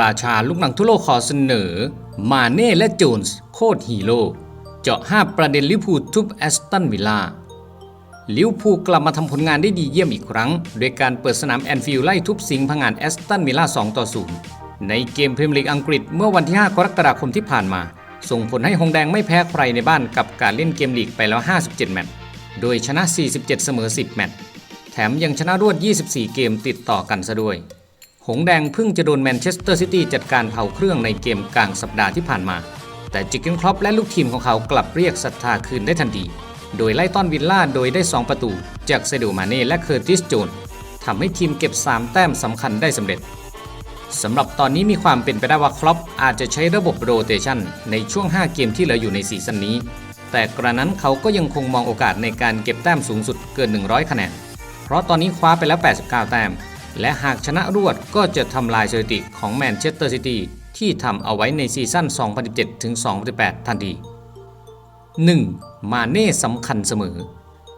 ราชาลูกหนังทั่วโลกขอเสนอ มาเน่และโจนส์โคตรฮีโร่ เจาะ 5 ประเด็นลิวพูทุบแอสตันวิลล่าลิวพูกลับมาทำผลงานได้ดีเยี่ยมอีกครั้ง โดยการเปิดสนามแอนฟิลด์ไล่ทุบสิงห์พังงานแอสตันวิลล่า2ต่อ0ในเกมพรีเมียร์ลีกอังกฤษเมื่อวันที่ 5 กรกฎาคมที่ผ่านมา ส่งผลให้หงแดงไม่แพ้ใครในบ้านกับการเล่นเกมลีกไปแล้ว 57 แมตช์ โดยชนะ 47 เสมอ 10 แมตช์ แถมยังชนะรวด 24 เกมติดต่อกันซะด้วย หงแดงเพิ่งจะโดนแมนเชสเตอร์ซิตี้จัดการเผาเครื่องในเกมกลางสัปดาห์ที่ผ่านมา แต่จิกเกนครอปและลูกทีมของเขากลับเรียกศรัทธาคืนได้ทันที โดยไล่ต้อนวิลล่าโดยได้ 2 ประตู จากเซดูมาเน่และเคอร์ติสโจนทำให้ทีมเก็บ 3 แต้มสำคัญได้สำเร็จสำหรับตอนนี้มีความเป็นไปได้ว่าครอปอาจจะใช้ระบบโรเตชันในช่วง 5 เกมที่เหลืออยู่ในซีซั่นนี้ แต่กระนั้นเขาก็ยังคงมองโอกาสในการเก็บแต้มสูงสุดเกิน 100 คะแนน เพราะตอนนี้คว้าไปแล้ว 89 แต้ม และหากชนะรวดก็จะทำลายสถิติของแมนเชสเตอร์ซิตี้ที่ทำเอาไว้ในซีซั่น 2017-2018 ทันที 1. มาเน่สำคัญเสมอ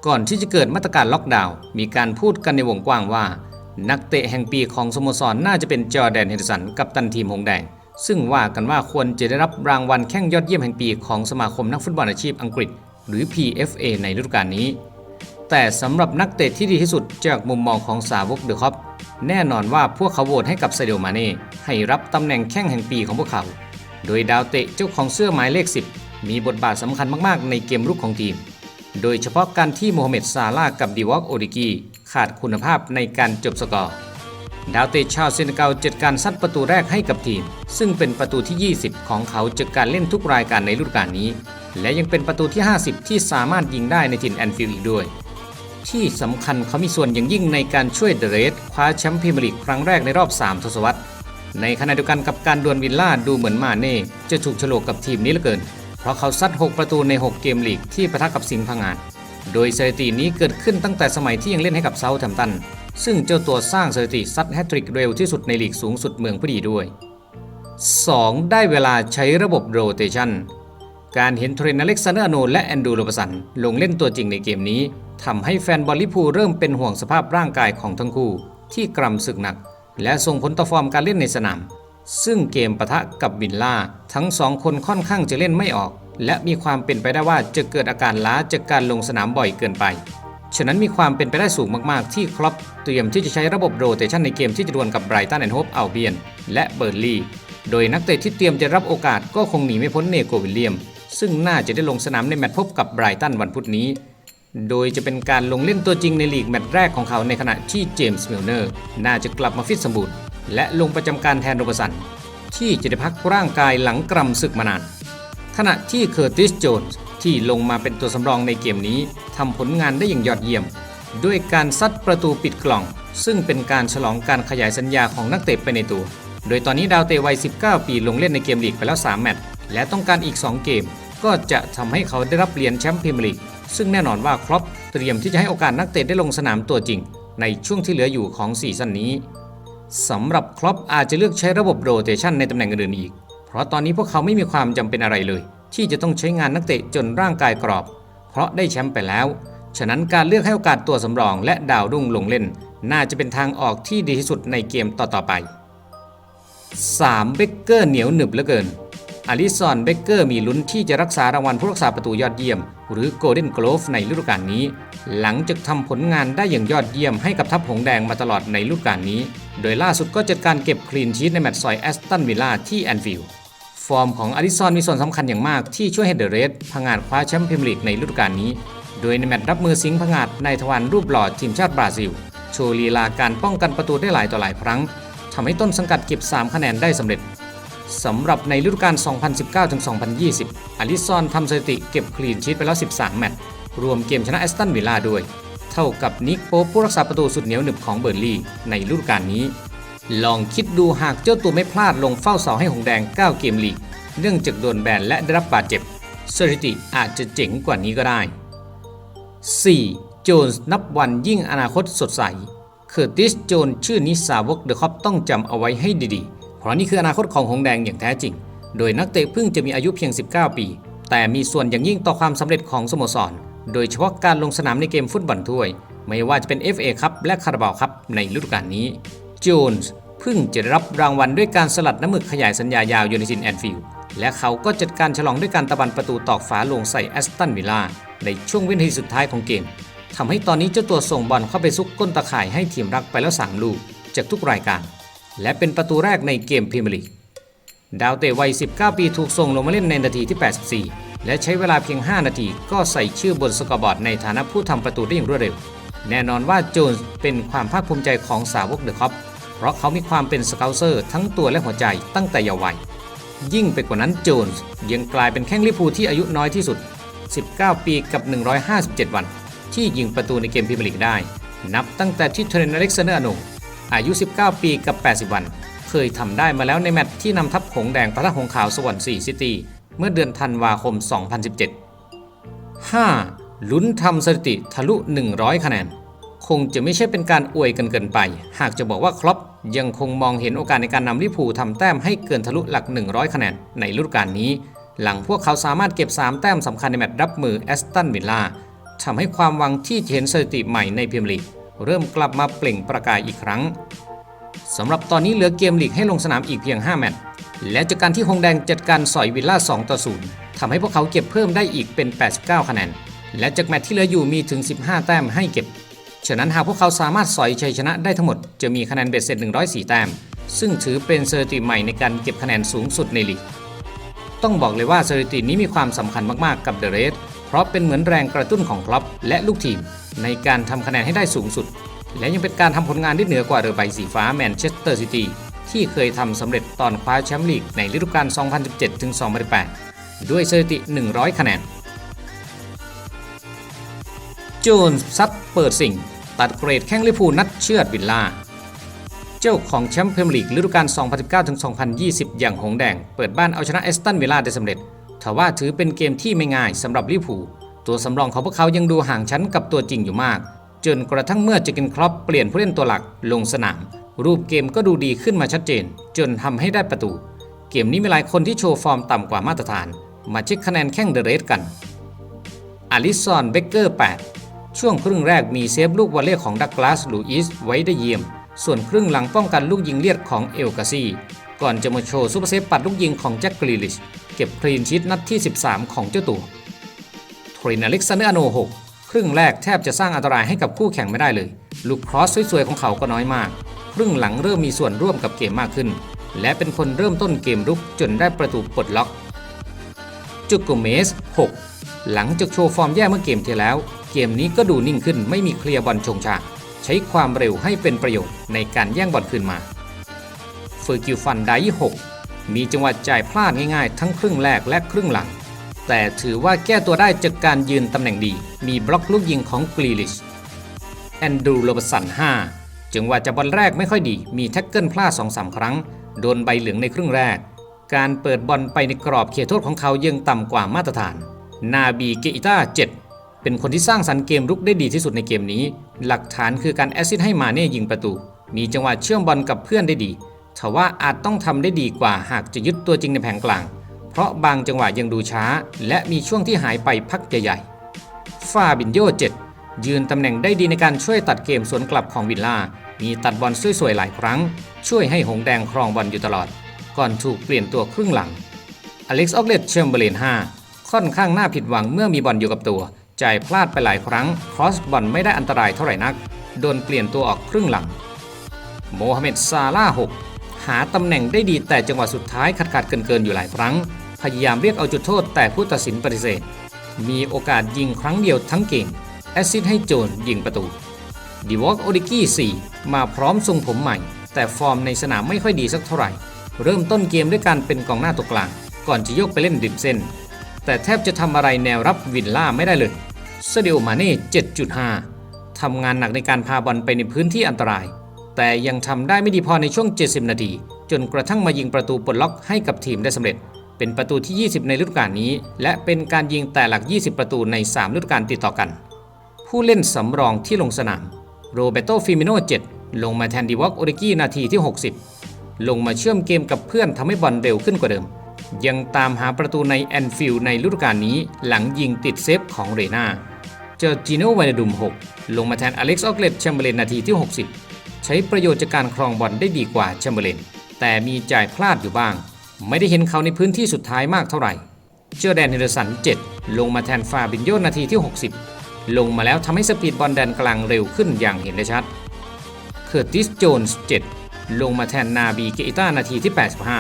ก่อนที่จะเกิดมาตรการล็อกดาวน์มีการพูดกันในวงกว้างว่า นักเตะแห่งปีของสโมสรน่าจะเป็นจอแดนเฮนเดอร์สันกับตันทีมหงแดง ซึ่งว่ากันว่าควรจะได้รับรางวัลแข้งยอดเยี่ยมแห่งปีของสมาคมนักฟุตบอลอาชีพอังกฤษ หรือ PFA ในฤดูกาลนี้ แต่สำหรับนักเตะที่ดีที่สุดจากมุมมองของสาวกเดอะคอปแน่นอนว่าพวกเขาโหวตให้กับเซเดโอมาเน่ให้รับตำแหน่งแข้งแห่งปีของพวกเขา โดยดาวเตะเจ้าของเสื้อหมายเลข 10 มีบทบาทสำคัญมากๆ ในเกมรุกของทีม โดยเฉพาะการที่โมฮัมเหม็ดซาลาห์กับดีวอกโอดิกีขาดคุณภาพในการจบสกอร์ ดาวเตะชาวเซนเกัลจัดการซัดประตูแรกให้กับทีม ซึ่งเป็นประตูที่ 20 ของเขาจากการเล่นทุกรายการในฤดูกาลนี้ และยังเป็นประตูที่ 50 ที่สามารถยิงได้ในถิ่นแอนฟิลด์อีกด้วย ที่สำคัญเขามีส่วนอย่างยิ่งในการช่วยเดเรสคว้าแชมป์พรีเมียร์ลีกครั้งแรกในรอบ 3 ทศวรรษ ในขณะเดียวกันกับการดวลวิลล่าดูเหมือนมาเน่จะถูกฉลกกับทีมนี้เหลือเกิน เพราะเขาซัด 6 ประตูใน 6 เกมลีกที่ประทะกับสิงห์พังงานโดยสถิตินี้เกิดขึ้นตั้งแต่สมัยที่ยังเล่นให้กับเซาท์แฮมป์ตัน ซึ่งเจ้าตัวสร้างสถิติซัดแฮตทริกเร็วที่สุดในลีกสูงสุดเมืองผู้ดีด้วย 2. ได้เวลาใช้ระบบโรเตชัน การเห็นเทรนอเล็กซานเดอร์อโนและแอนดูโรบสันลงเล่นตัวจริงในเกมนี้ทำให้แฟนบอลลิพูเริ่มเป็นห่วงสภาพร่างกายของทั้งคู่ ที่กรำศึกหนัก และส่งผลต่อฟอร์มการเล่นในสนาม ซึ่งเกมปะทะกับวินล่า ทั้งสองคนค่อนข้างจะเล่นไม่ออก และมีความเป็นไปได้ว่าจะเกิดอาการล้าจากการลงสนามบ่อยเกินไป ฉะนั้นมีความเป็นไปได้สูงมากๆ ที่ครอปเตรียมที่จะใช้ระบบโรเตชันในเกมที่จะดวลกับไบรตันแอนด์โฮปอัลเบียนและเบอร์ลีย์โดยนักเตะที่เตรียมจะรับโอกาสก็คงหนีไม่พ้นเนโกวิลเลียม ซึ่งน่าจะได้ลงสนามในแมตช์พบกับไบรตันวันพุธนี้ โดยจะเป็นการลงเล่นตัวจริงในลีกแมตช์แรกของเขาในขณะที่เจมส์มิลเนอร์ น่าจะกลับมาฟิตสมบูรณ์และลงประจำการแทนโรบสัน ที่จะได้พักร่างกายหลังกรำศึกมานาน ขณะที่เคอร์ติสโจนส์ที่ลงมาเป็นตัวสำรองในเกมนี้ทำผลงานได้อย่างยอดเยี่ยม ด้วยการซัดประตูปิดกล่อง ซึ่งเป็นการฉลองการขยายสัญญาของนักเตะไปในตัว โดยตอนนี้ดาวเตะวัย 19 ปีลงเล่นในเกมลีกไปแล้ว 3 แมตช์ และต้องการอีก 2 เกม ก็จะทำให้เขาได้รับเหรียญแชมป์พรีเมียร์ลีกซึ่งแน่นอนว่าครอปเตรียมที่จะให้โอกาสนักเตะได้ลงสนามตัวจริง ในช่วงที่เหลืออยู่ของซีซั่นนี้สำหรับครอปอาจจะเลือกใช้ระบบโรเตชันในตำแหน่งอื่นอีก เพราะตอนนี้พวกเขาไม่มีความจำเป็นอะไรเลย ที่จะต้องใช้งานนักเตะจนร่างกายกรอบ เพราะได้แชมป์ไปแล้ว ฉะนั้นการเลือกให้โอกาสตัวสำรองและดาวรุ่งลงเล่น น่าจะเป็นทางออกที่ดีที่สุดในเกมต่อๆไป 3. เบเกอร์เหนียวหนึบเหลือเกิน อลิซอนเบเกอร์มีลุ้นที่จะรักษารางวัลผู้รักษาประตูยอดเยี่ยม หรือ Golden Glove ในฤดูกาลนี้ หลังจากทำผลงานได้อย่างยอดเยี่ยมให้กับทัพหงแดงมาตลอดในฤดูกาลนี้ โดยล่าสุดก็จัดการเก็บคลีนชีตในแมตช์ซอยแอสตันวิลล่าที่แอนฟิลด์ฟอร์มของอลิซอนมีส่วนสำคัญอย่างมากที่ช่วยให้เดอะเรสพังาดคว้าแชมป์พรีเมียร์ลีกในฤดูกาลนี้ โดยในแมตช์รับมือสิงห์พังงาดในทวารรูปหล่อทีมชาติบราซิล โชว์ลีลาการป้องกันประตูได้หลายต่อหลายครั้งทำให้ต้นสังกัดเก็บ 3 คะแนนได้สำเร็จ สำหรับในฤดูกาล 2019-2020 อลิซอนทำสถิติเก็บคลีนชีตไปแล้ว 13 แมตช์ รวมเกมชนะแอสตันวิลล่าด้วย เท่ากับนิกโป๊ปผู้รักษาประตูสุดเหนียวหนึบของเบอร์ลี่ในฤดูกาลนี้ ลองคิดดูหากเจ้าตัวไม่พลาดลงเฝ้าเสาให้หงแดง 9 เกมลีก เนื่องจากโดนแบนและได้รับบาดเจ็บ สถิติอาจจะเจ๋งกว่านี้ก็ได้ 4. โจนส์นับวันยิ่งอนาคตสดใส เคอร์ติสโจนชื่อนิสาวกเดอะคอปต้องจำเอาไว้ให้ดีๆ เพราะนี่คืออนาคตของหงแดงอย่างแท้จริง โดยนักเตะเพิ่งจะมีอายุเพียง 19 ปี แต่มีส่วนอย่างยิ่งต่อความสำเร็จของสโมสร โดยเฉพาะการลงสนามในเกมฟุตบอลถ้วย ไม่ว่าจะเป็น FA คัพและคาราบาวคัพในฤดูกาลนี้โจนส์เพิ่งจะได้รับรางวัลด้วยการสลัดน้ำหมึกขยายสัญญายาวยูนิซินแอนฟิลด์และเขาก็จัดการฉลองด้วยการตะบันประตูตอกฝาลงใส่แอสตันวิลล่าในช่วงวินาทีสุดท้ายของเกมทำให้ตอนนี้เจ้าตัวส่งบอลเข้าไปซุกก้นตะข่ายให้ทีมรักไปแล้ว 3 ลูกจากทุกรายการ และเป็นประตูแรกในเกมพรีเมียร์ลีก ดาวเตะวัย 19 ปีถูกส่งลงมาเล่นในนาทีที่ 84 และใช้เวลาเพียง 5 นาที ก็ใส่ชื่อบนสกอร์บอร์ดในฐานะผู้ทำประตูได้อย่างรวดเร็ว แน่นอนว่าโจนส์เป็นความภาคภูมิใจของสาวกเดอะคอปเพราะเขามีความเป็นสเกลเซอร์ทั้งตัวและหัวใจตั้งแต่เยาว์วัย ยิ่งไปกว่านั้นโจนส์ยังกลายเป็นแข้งลิเวอร์พูที่อายุน้อยที่สุด 19 ปีกับ 157 วัน ที่ยิงประตูในเกมพรีเมียร์ลีกได้ นับตั้งแต่ที่เทรนต์อเล็กซานเดอร์อาโน อายุ 19 ปีกับ 80 วัน เคยทำได้มาแล้วในแมตช์ที่นำทัพหงแดงปะทะหงขาวสวรรค์4ซิตี้เมื่อเดือนธันวาคม 2017 5. ลุ้นทำสถิติทะลุ 100 คะแนน คงจะไม่ใช่เป็นการอวยกันเกินไป หากจะบอกว่าครอปยังคงมองเห็นโอกาสในการนำลิพูทำแต้มให้เกินทะลุหลัก 100 คะแนนในฤดูกาลนี้ หลังพวกเขาสามารถเก็บ 3 แต้มสำคัญในแมตช์รับมือแอสตันวิลล่าทำให้ความหวังที่จะเห็นสถิติใหม่ในพรีเมียร์ลีก เริ่มกลับมาเปล่งประกายอีกครั้งสำหรับตอนนี้เหลือเกมลีกให้ลงสนามอีกเพียง 5 แมตช์และจากการที่ฮงแดงจัดการสอยวิลล่า 2 ต่อ 0ทำให้พวกเขาเก็บเพิ่มได้อีกเป็น 89 คะแนน และจากแมตช์ที่เหลืออยู่มีถึง 15 แต้มให้เก็บ ฉะนั้นหากพวกเขาสามารถสอยชัยชนะได้ทั้งหมด จะมีคะแนนเบ็ดเสร็จ 104 แต้ม ซึ่งถือเป็นสถิติใหม่ในการเก็บคะแนนสูงสุดในลีก ต้องบอกเลยว่าสถิตินี้มีความสำคัญมากๆกับเดอะเรส เพราะเป็นเหมือนแรงกระตุ้นของคลับและลูกทีม ในการทำคะแนนให้ได้สูงสุด และยังเป็นการทำผลงานที่เหนือกว่าเรือใบสีฟ้าแมนเชสเตอร์ซิตี้ที่เคยทำสำเร็จตอนคว้าแชมป์ลีกในฤดูกาล 2017-2018 ด้วยสถิติ 100 คะแนน โจนซัดเปิดสิ่ง ตัดเกรดแข้งลิพูนัดเชือดวิลล่า เจ้าของแชมป์พรีเมียร์ลีกฤดูกาล 2019-2020 อย่างหงแดง เปิดบ้านเอาชนะเอสตันวิลล่าได้สำเร็จทว่าถือเป็นเกมที่ไม่ง่ายสำหรับลิเวอร์พูล ตัวสำรองของพวกเขายังดูห่างชั้นกับตัวจริงอยู่มาก จนกระทั่งเมื่อเจเกนครอปเปลี่ยนผู้เล่นตัวหลักลงสนาม รูปเกมก็ดูดีขึ้นมาชัดเจน จนทำให้ได้ประตู เกมนี้มีหลายคนที่โชว์ฟอร์มต่ำกว่ามาตรฐาน มาเช็คคะแนนแข่งเดอะเรสกันอลิซอนเบเกอร์ 8 ช่วงครึ่งแรกมีเซฟลูกวอลเล่ของดักลาสลูอิสไว้ได้เยี่ยม ส่วนครึ่งหลังป้องกันลูกยิงเลียดของเอลกาซีก่อนจะมาโชว์ซูเปอร์เซฟปัดลูกยิงของแจ็คกรีลิชเก็บคลีนชีตนัดที่ 13 ของเจ้าตัว ทรินอเล็กซานเดอร์อโน6ครึ่งแรกแทบจะสร้างอันตรายให้กับคู่แข่งไม่ได้เลย ลูกครอสสวยๆของเขาก็น้อยมาก ครึ่งหลังเริ่มมีส่วนร่วมกับเกมมากขึ้น และเป็นคนเริ่มต้นเกมรุกจนได้ประตูปลดล็อก จุกโกเมส 6 หลังจากโชว์ฟอร์มแย่เมื่อเกมที่แล้ว เกมนี้ก็ดูนิ่งขึ้นไม่มีเคลียร์บอลชงชางใช้ความเร็วให้เป็นประโยชน์ในการแย่งบอลคืนมาเฟอร์กิวฟันได6มีจังหวะจ่ายพลาดง่ายๆ ทั้งครึ่งแรกและครึ่งหลัง แต่ถือว่าแก้ตัวได้จากการยืนตำแหน่งดี มีบล็อกลูกยิงของกรีลิชแอนดูโรบสัน 5จังหวะจับบอลแรกไม่ค่อยดี มีแท็กเกิลพลาด2-3ครั้ง โดนใบเหลืองในครึ่งแรก การเปิดบอลไปในกรอบเขตโทษของเขายังต่ำกว่ามาตรฐาน นาบีเกอิต้า 7 เป็นคนที่สร้างสรรค์เกมรุกได้ดีที่สุดในเกมนี้ หลักฐานคือการแอสซิสต์ให้มาเน่ยิงประตู มีจังหวะเชื่อมบอลกับเพื่อนได้ดีทว่าอาจต้องทำได้ดีกว่าหากจะยึดตัวจริงในแผงกลาง เพราะบางจังหวะยังดูช้า และมีช่วงที่หายไปพักใหญ่ๆ ฟาบินโย7 ยืนตำแหน่งได้ดีในการช่วยตัดเกมสวนกลับของวิลล่า มีตัดบอลสวยๆหลายครั้ง ช่วยให้หงแดงครองบอลอยู่ตลอด ก่อนถูกเปลี่ยนตัวครึ่งหลัง อเล็กซ์ออกเลตเชมเบอร์เลน5 ค่อนข้างน่าผิดหวังเมื่อมีบอลอยู่กับตัวจ่ายพลาดไปหลายครั้ง ครอสบอลไม่ได้อันตรายเท่าไหร่นัก โดนเปลี่ยนตัวออกครึ่งหลัง โมฮัมเหม็ดซาร่า6หาตำแหน่งได้ดีแต่จังหวะสุดท้ายขัดขัดเกินเกินๆอยู่หลายครั้ง พยายามเรียกเอาจุดโทษแต่ผู้ตัดสินปฏิเสธ มีโอกาสยิงครั้งเดียวทั้งเกมแอสซิสต์ให้โจนยิงประตูดีวอล์กโอดิกี้4มาพร้อมทรงผมใหม่ แต่ฟอร์มในสนามไม่ค่อยดีสักเท่าไหร่ เริ่มต้นเกมด้วยการเป็นกองหน้าตัวกลาง ก่อนจะยกไปเล่นดิมเส้น แต่แทบจะทำอะไรแนวรับวินล่าไม่ได้เลยเซเดียมาเน่ 7.5 ทำงานหนักในการพาบอลไปในพื้นที่อันตราย แต่ยังทำได้ไม่ดีพอในช่วง 70 นาที จนกระทั่งมายิงประตูปลดล็อกให้กับทีมได้สำเร็จ เป็นประตูที่ 20 ในฤดูกาลนี้ และเป็นการยิงแต่หลัก 20 ประตูใน 3 ฤดูกาลติดต่อกัน ผู้เล่นสำรองที่ลงสนาม โรเบโตฟิมิโน 7 ลงมาแทนดีวอกโอริกี้นาทีที่ 60 ลงมาเชื่อมเกมกับเพื่อนทำให้บอลเร็วขึ้นกว่าเดิม ยังตามหาประตูในแอนฟิลด์ในฤดูกาลนี้ หลังยิงติดเซฟของเรนาเจอจิโนวานดุม 6 ลงมาแทนอเล็กซ์ออกเลตแชมเบอร์เลนนาทีที่ 60 ใช้ประโยชน์จากการครองบอลได้ดีกว่าแชมเบอร์เลนแต่มีจ่ายพลาดอยู่บ้าง ไม่ได้เห็นเขาในพื้นที่สุดท้ายมากเท่าไหร่ เจอแดนเฮนเดอร์สัน 7 ลงมาแทนฟาบินโยนาทีที่ 60 ลงมาแล้วทำให้สปีดบอลแดนกลางเร็วขึ้นอย่างเห็นได้ชัด เคอร์ติสโจนส์ 7 ลงมาแทนนาบีเกอิต้านาทีที่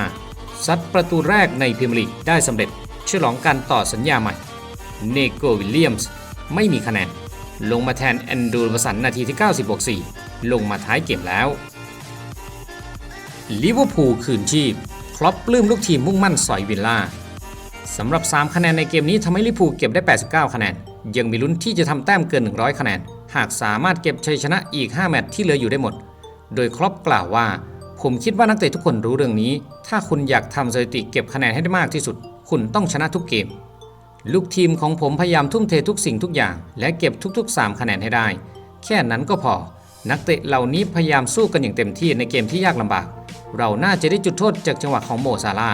85 ซัดประตูแรกในพรีเมียร์ลีกได้สำเร็จ ฉลองการต่อสัญญาใหม่ เนโกวิลเลียมส์ไม่มีคะแนน ลงมาแทนแอนดูวสันนาทีที่90บวก4ลงมาท้ายเกมแล้วลิเวอร์พูลคืนชีพ ครอปปลื้มลูกทีมมุ่งมั่นสอยวิลล่าสำหรับ 3 คะแนนในเกมนี้ทำให้ลิเวอร์พูเก็บได้ 89 คะแนน ยังมีลุ้นที่จะทำแต้มเกิน 100 คะแนน หากสามารถเก็บชัยชนะอีก 5 แมตช์ที่เหลืออยู่ได้หมด โดยครอปกล่าวว่า ผมคิดว่านักเตะทุกคนรู้เรื่องนี้ ถ้าคุณอยากทำสถิติเก็บคะแนนให้ได้มากที่สุด คุณต้องชนะทุกเกม ลูกทีมของผมพยายามทุ่มเททุกสิ่งทุกอย่าง และเก็บทุกๆ 3 คะแนนให้ได้ แค่นั้นก็พอ นักเตะเหล่านี้พยายามสู้กันอย่างเต็มที่ในเกมที่ยากลำบาก เราน่าจะได้จุดโทษจากจังหวะของโมซาลา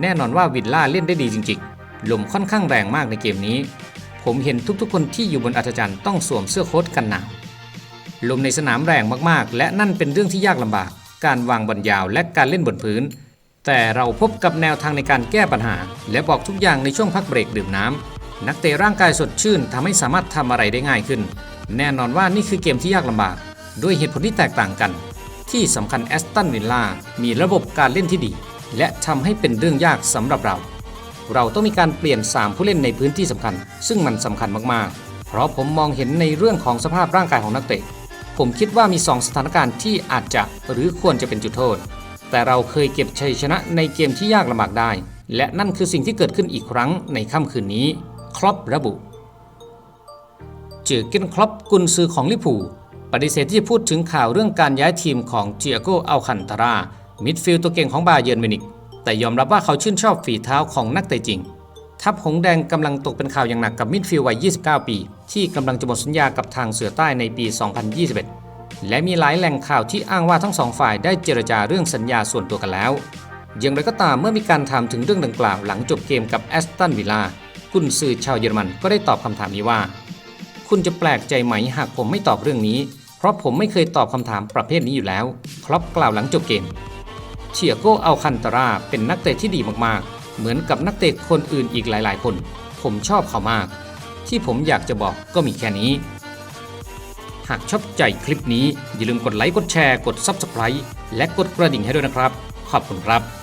แน่นอนว่าวิลล่าเล่นได้ดีจริงๆ ลมค่อนข้างแรงมากในเกมนี้ ผมเห็นทุกๆ คนที่อยู่บนอัธจันทร์ต้องสวมเสื้อโค้ทกันหนาว ลมในสนามแรงมากๆ และนั่นเป็นเรื่องที่ยากลำบาก การวางบอลยาวและการเล่นบนพื้น แต่เราพบกับแนวทางในการแก้ปัญหา และบอกทุกอย่างในช่วงพักเบรกดื่มน้ำนักเตะร่างกายสดชื่นทำให้สามารถทำอะไรได้ง่ายขึ้น แน่นอนว่านี่คือเกมที่ยากลำบาก ด้วยเหตุผลที่แตกต่างกัน ที่สำคัญแอสตันวิลล่ามีระบบการเล่นที่ดี และทำให้เป็นเรื่องยากสำหรับเรา เราต้องมีการเปลี่ยน 3 ผู้เล่นในพื้นที่สำคัญ ซึ่งมันสำคัญมากๆ เพราะผมมองเห็นในเรื่องของสภาพร่างกายของนักเตะ ผมคิดว่ามี 2 สถานการณ์ที่อาจจะหรือควรจะเป็นจุดโทษ แต่เราเคยเก็บชัยชนะในเกมที่ยากลำบากได้ และนั่นคือสิ่งที่เกิดขึ้นอีกครั้งในค่ำคืนนี้ ครอประบุ เจอเกนครอปกุนซือของลิเวอร์พู ปฏิเสธที่จะพูดถึงข่าวเรื่องการย้ายทีมของเจียโกอัลคันตารา มิดฟิลด์ตัวเก่งของบาเยิร์นมินิก แต่ยอมรับว่าเขาชื่นชอบฝีเท้าของนักเตะจริง ทัพหงส์แดงกำลังตกเป็นข่าวอย่างหนักกับมิดฟิลด์วัย 29 ปี ที่กำลังจะหมดสัญญากับทางเสือใต้ในปี 2021 และมีหลายแหล่งข่าวที่อ้างว่าทั้งสองฝ่ายได้เจรจาเรื่องสัญญาส่วนตัวกันแล้ว อย่างไรก็ตามเมื่อมีการถามถึงเรื่องดังกล่าวหลังจบเกมกับแอสตันวิลล่ากุนซือชาวเยอรมันก็ได้ตอบคำถามนี้ว่า คุณจะแปลกใจไหมหากผมไม่ตอบเรื่องนี้ เพราะผมไม่เคยตอบคำถามประเภทนี้อยู่แล้ว ครอปกล่าวหลังจบเกม เชียโกอัลคันตราเป็นนักเตะที่ดีมากๆ เหมือนกับนักเตะคนอื่นอีกหลายๆ คน ผมชอบเขามาก ที่ผมอยากจะบอกก็มีแค่นี้ หากชอบใจคลิปนี้อย่าลืมกดไลค์ กดแชร์ กด Subscribe และกดกระดิ่งให้ด้วยนะครับ ขอบคุณครับ